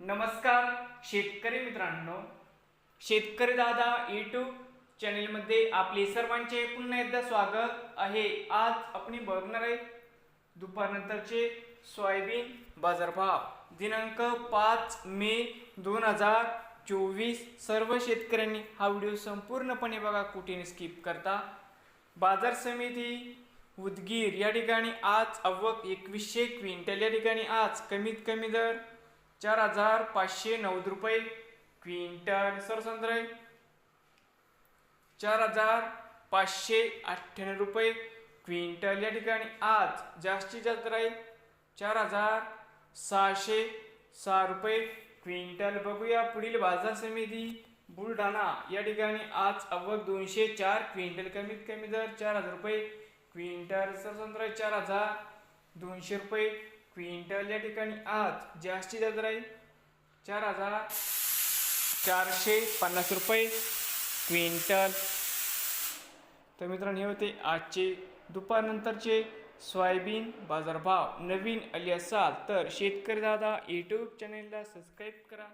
नमस्कार शेतकरी मित्रांनो. शेतकरी दादा यूट्यूब चॅनेलमध्ये आपले सर्वांचे पुन्हा एकदा स्वागत आहे. आज आपण बघणार आहे दुपारनंतरचे सोयाबीन बाजारभाव. दिनांक पाच मे दोन हजार चोवीस. सर्व शेतकऱ्यांनी हा व्हिडिओ संपूर्णपणे बघा कुठेने स्किप करता. बाजार समिती उदगीर या ठिकाणी आज अव्वक एकवीसशे क्विंटल या ठिकाणी आज कमीत कमी दर चार हजार पाचशे नव्वद रुपये. क्विंटल सरसंद्र. चार हजार पाचशे अठ्ठ्याण्णव रुपये. क्विंटल या ठिकाणी आज जास्तीत जास्त राहील चार हजार सहाशे सहा रुपये. क्विंटल बघूया पुढील बाजार समिती बुलढाणा या ठिकाणी आज अव्वल दोनशे चार. क्विंटल कमीत कमी दर चार हजार रुपये. क्विंटल सरसंद्र चार हजार दोनशे रुपये. क्विंटल या ठिकाणी आज जास्तीत जास्त राहील. चार हजार चारशे पन्नास रुपये क्विंटल. तर मित्रांनो हे होते आजचे दुपारनंतरचे सोयाबीन बाजारभाव. नवीन आले असाल तर शेतकरी दादा यूट्यूब चॅनेलला सबस्क्राईब करा.